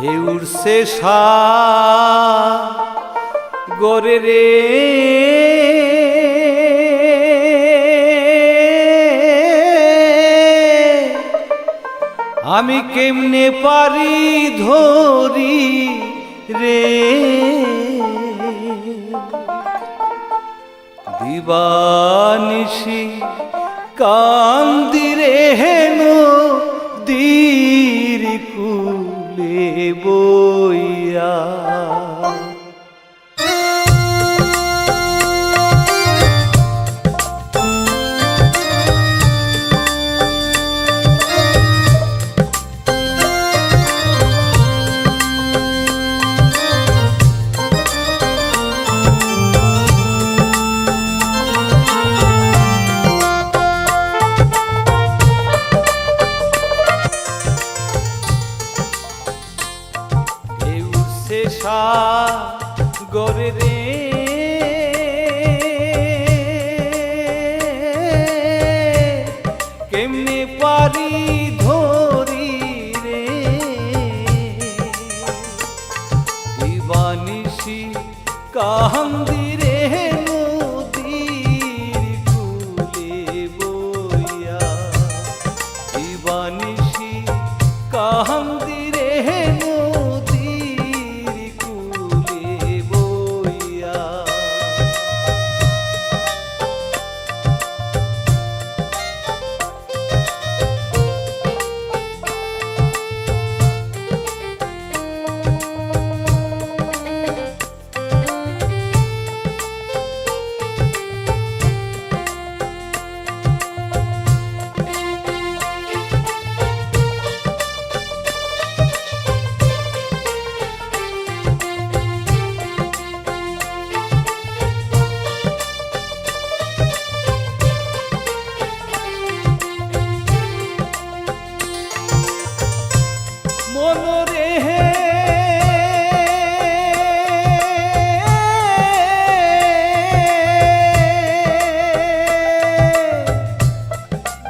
হে উড়ছে গরে রে। আমি কেমনে পারি ধরি রে? দিবানিশি কান্দিরে হেন কুলে বইয়া গরে রে। কেমনে পারি ধরি রে? দিবানিশি কান্দিরে নদীর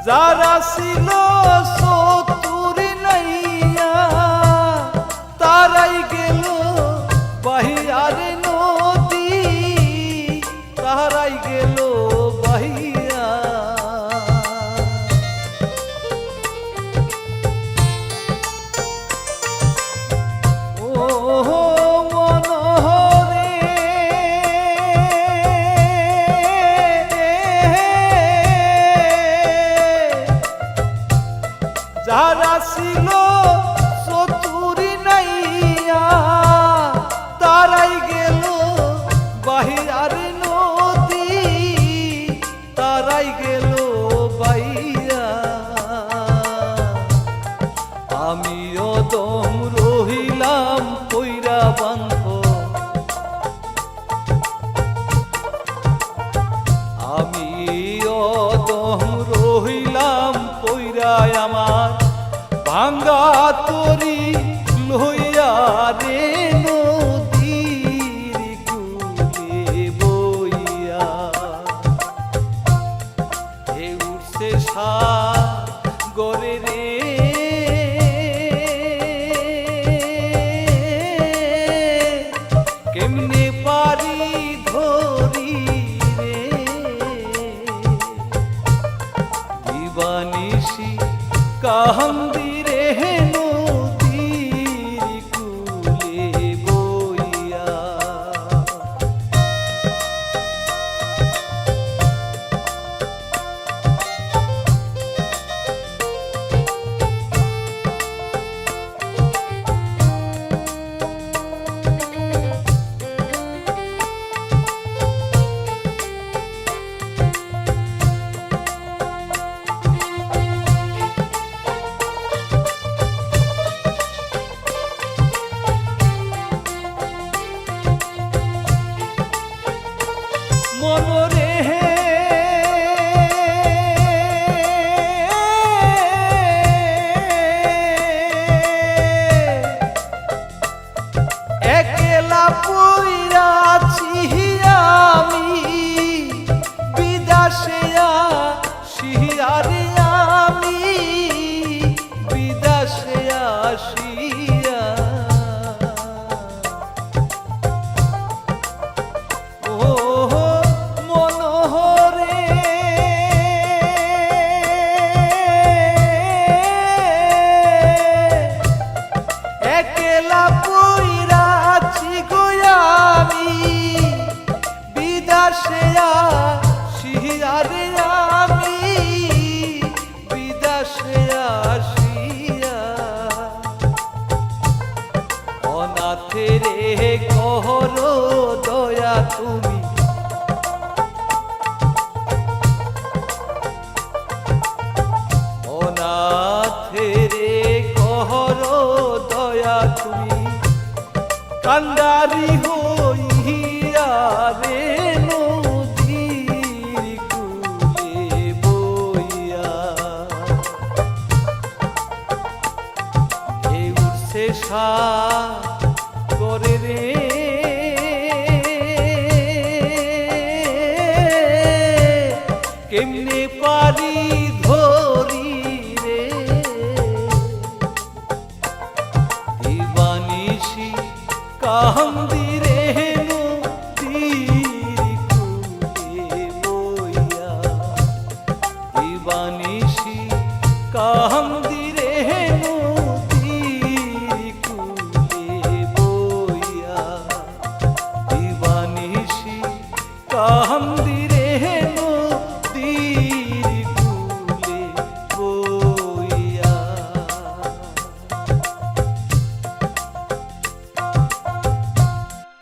যারা ছিল সতুরি নাইয়া তারাই গেল বাহিয়ারে নদী তারাই গেল যারা কান্ডারি হইয়া রে নদীর কূলে বইয়া। ঢেউ উঠছে করে পারি का हम